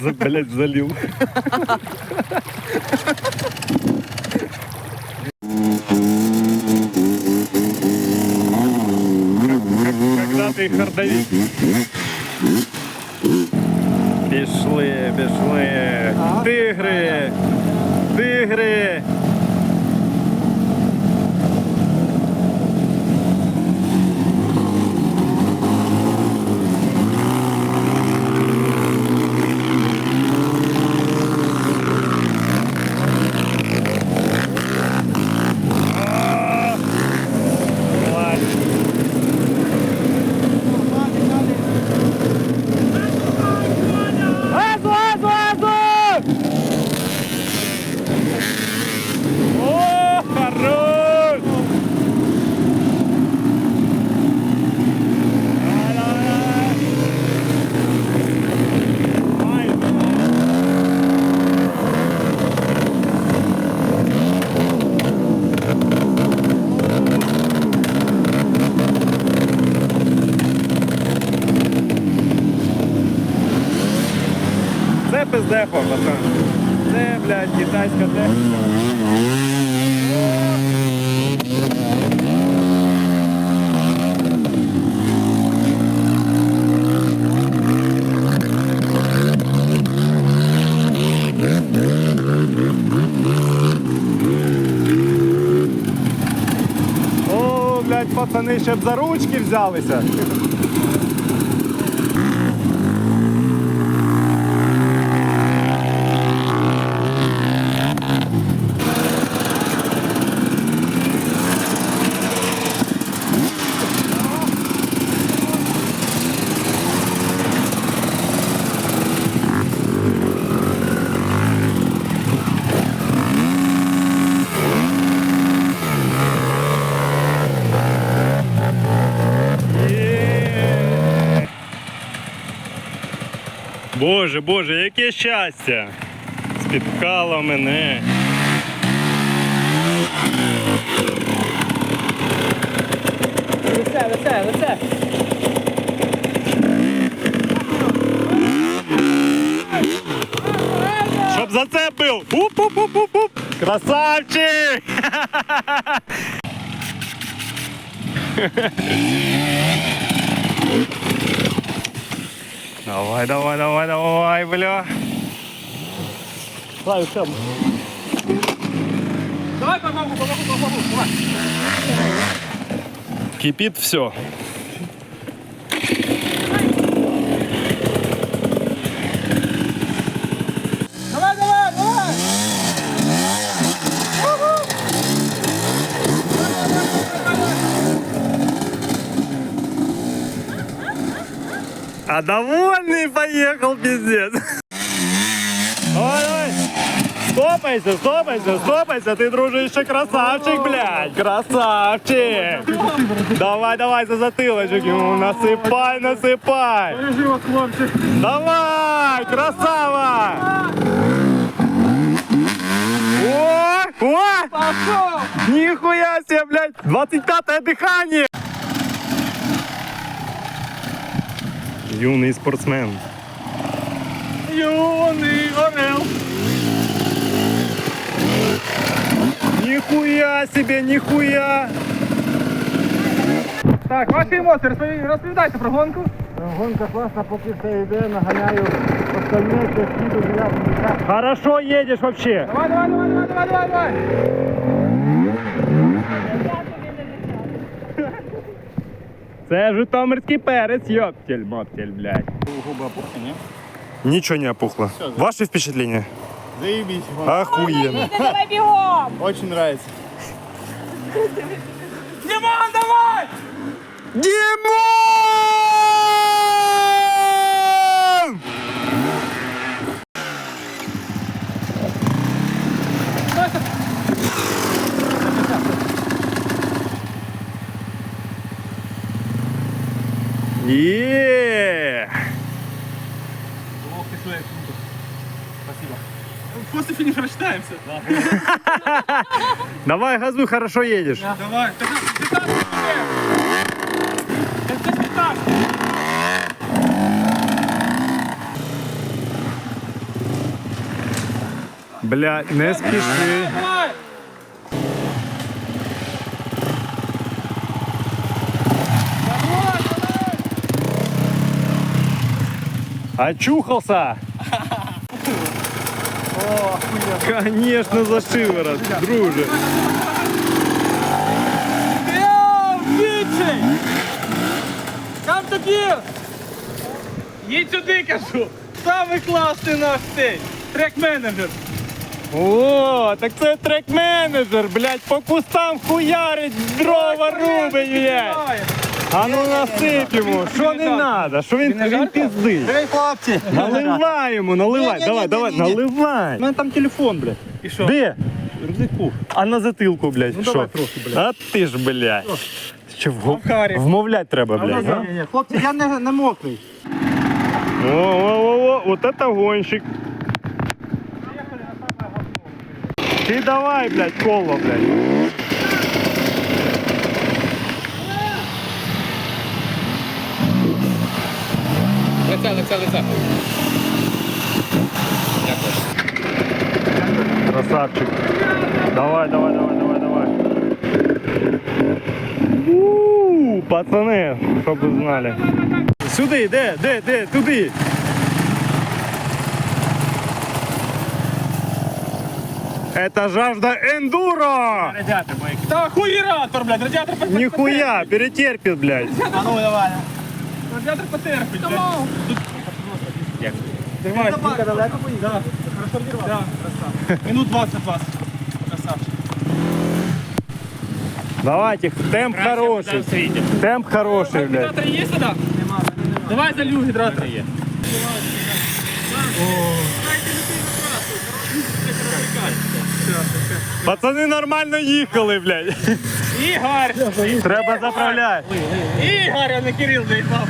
За, блядь, залил. Когда ты хордовик? Пішли, пішли. Тигри! Тигри! Китайська техніка. О, блядь, пацани ще б за ручки взялися. Боже, Боже, яке щастя! Спіткало мене. Лице, лице, лице. Щоб зацепив! Уп-уп-уп-уп-уп! Красавчик! Давай, давай, давай, давай, бля. Давай, все. Давай, помогу, помогу, помогу, давай. Кипит все. Довольный поехал, пиздец. Давай, давай. Стопайся, стопайся, стопайся, ты, дружище, красавчик, блядь, красавчик. Давай, давай, за затылочек ему насыпай, насыпай. Давай, красава. О, о, нихуя себе, блядь, 25 дыхание. Юный спортсмен. Юный орел. Нихуя себе, нихуя! Так, ваші емоції, розпові- розповідайте про гонку. Гонка класна, поки все йде, наганяю остальне, що сліду біля Хорошо едешь вообще. Давай, давай, давай, давай, давай, давай, давай. Це житомирський перець, ёптель, моптель, блядь. Губа пухне, ні? Ничего не опухло. Ваши впечатления? Заебись, Охуенно. Давай бегом! очень нравится. Димон, давай! Димон! Давай, газуй, хорошо едешь. Давай. Бля, не спеши. Очухался! Конечно, за шиворот, друже. To kill! Їдь сюди, кажу! Самий класний наш цей! Трек-менеджер! О, так це трек-менеджер, блядь, по кустам хуярить, дрова рубить, блядь. А ну насип йому, що не надо, що він, Він жарко? Ей, хлопці! Наливай наливай, давай, давай, наливай. У мене там телефон, блядь. І що? Де? Рюкзаку. А на затилку, блядь, Ну, що? давай трохи, блядь. А ти ж, блядь. Чи вго... А в Харі? вмовлять треба, блядь, а? Ні, ні, хлопці, я не, не мокрий. О, о, о, о, вот это гонщик. Ты давай, блядь, коло, блядь. Лице, лице, лице. Красавчик. Давай, давай, давай, давай, давай. У, пацаны, щоб ви знали. Сюди, де, де, де, туди. Это жажда эндуро! Радіатор, мой. Та хуєратор, блядь, радіатор потерпить. Нихуя, перетерпит, блядь. А ну давай. Радіатор потерпить, блядь. Давай, Дімка, далеко поїхав? Да. Хорошо? Да. Красавчик. Минут 20 вас. Красавчик. Давайте, темп хороший. Темп хороший, блядь. Гидратор є сюди? Нема. Давай залью гидратор. Є. Пацани нормально їхали, блядь. Ігор! Треба заправляти. Ігор, а не Кирил заїбав.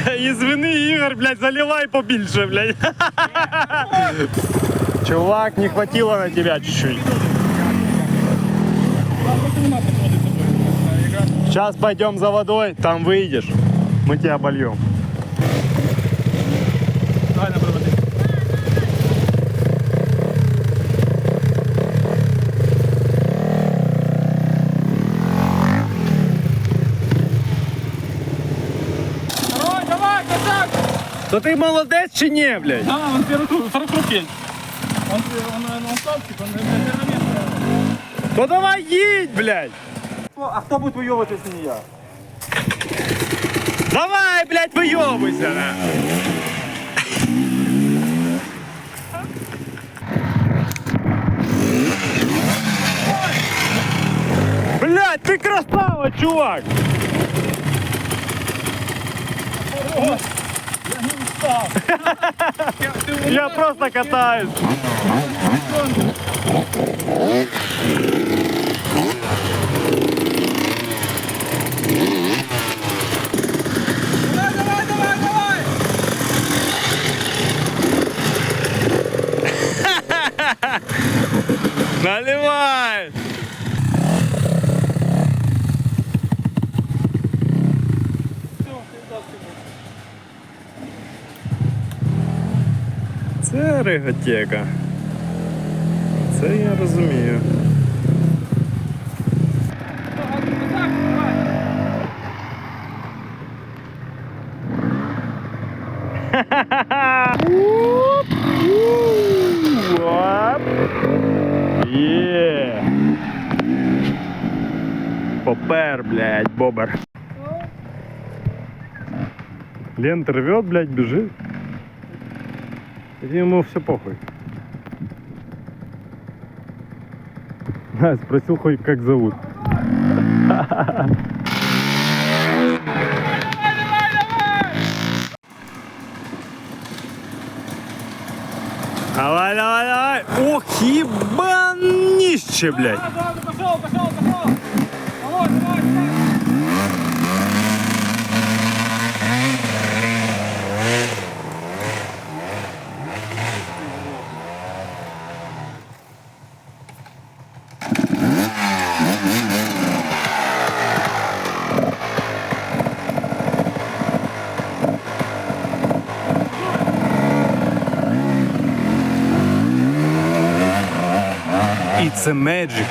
Извини, Ігор, блядь, заливай побільше, блядь. Чувак, не хватило на тебя чуть-чуть. Сейчас пойдем за водой, там выйдешь. Мы тебя обольем. Давай на проводи. Давай, давай, красавчик! То ти молодець чи ні, блядь? Да, он первый круг, второй круг есть. Он, он, он, он стопчик, он. То давай їдь, блядь. А хто буде вийовувати, якщо не я? Давай, блядь, вийобуйся. на. Блядь, ты красава, чувак! Я просто катаюсь. Давай, давай, давай, давай! Наливай! Це риготека. Це я розумію. Є. Попер, блядь, бобер. Лента рвет, блядь, бежит. Ему все похуй. Спросил хоть как зовут. Давай, давай, давай. Ох, ебанище, блядь. Це меджик.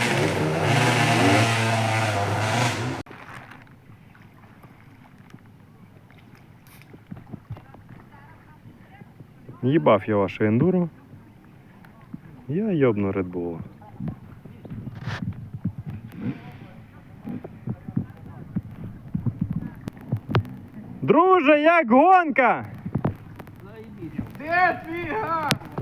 Їбав я ваше ендуро. Я йобну Red Bull. Друже, як гонка? Де твій газ?